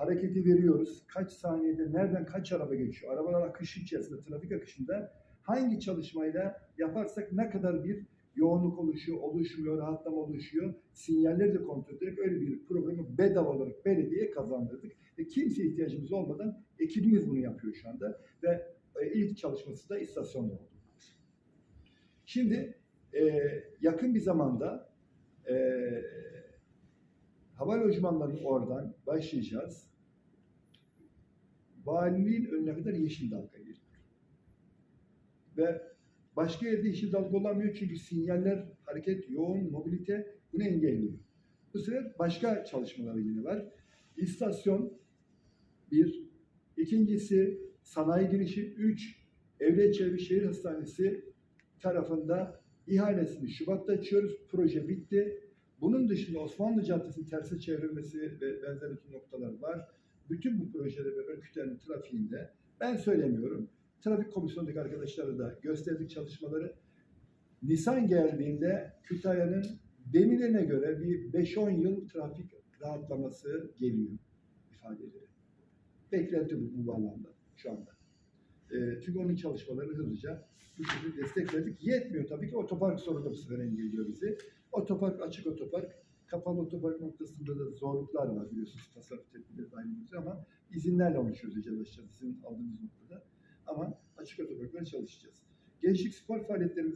hareketi veriyoruz. Kaç saniyede nereden kaç araba geçiyor? Arabalar akışı içerisinde, trafik akışında hangi çalışmayla yaparsak ne kadar bir yoğunluk oluşuyor, oluşmuyor, rahatlama oluşuyor. Sinyalleri de kontrol ederek öyle bir programı bedava olarak belediyeye kazandırdık. Ve kimseye ihtiyacımız olmadan ekibimiz bunu yapıyor şu anda. Ve e, ilk çalışması da istasyonda oldu. Şimdi e, yakın bir zamanda e, hava lojmanlarının oradan başlayacağız. Valiliğin önüne kadar yeşil dalga geliyor. Ve başka yerde yeşil dalga olamıyor çünkü sinyaller, hareket, yoğun, mobilite bunu engelliyor. Bu sefer başka çalışmalar yine var. İstasyon bir, ikincisi sanayi girişi, üç, Evliya Çelebi Şehir Hastanesi tarafında ihalesini Şubat'ta açıyoruz. Proje bitti. Bunun dışında Osmanlı Caddesi'nin terse çevrilmesi ve benzeri noktalar var. Bütün bu projeler ve Örkütlerin trafiğinde ben söylemiyorum. Trafik komisyonundaki arkadaşlara da gösterdik çalışmaları. Nisan geldiğinde Kütahya'nın demirine göre bir 5-10 yıl trafik rahatlaması geliyor ifadeleri. Beklenti bu, bu bağlamda şu anda. E, çünkü onun çalışmaları hızlıca bu şekilde destek verdik. Yetmiyor tabii ki otopark sorunu bu sefer engelliyor bizi. Otopark, açık otopark, kapalı otopark noktasında da zorluklar var biliyorsunuz tasarruf tedbirleri dahil ama izinlerle onu çözeceğiz açıkçası sizin aldığınız noktada. Ama açık otoparklar çalışacağız. Gençlik spor faaliyetlerimiz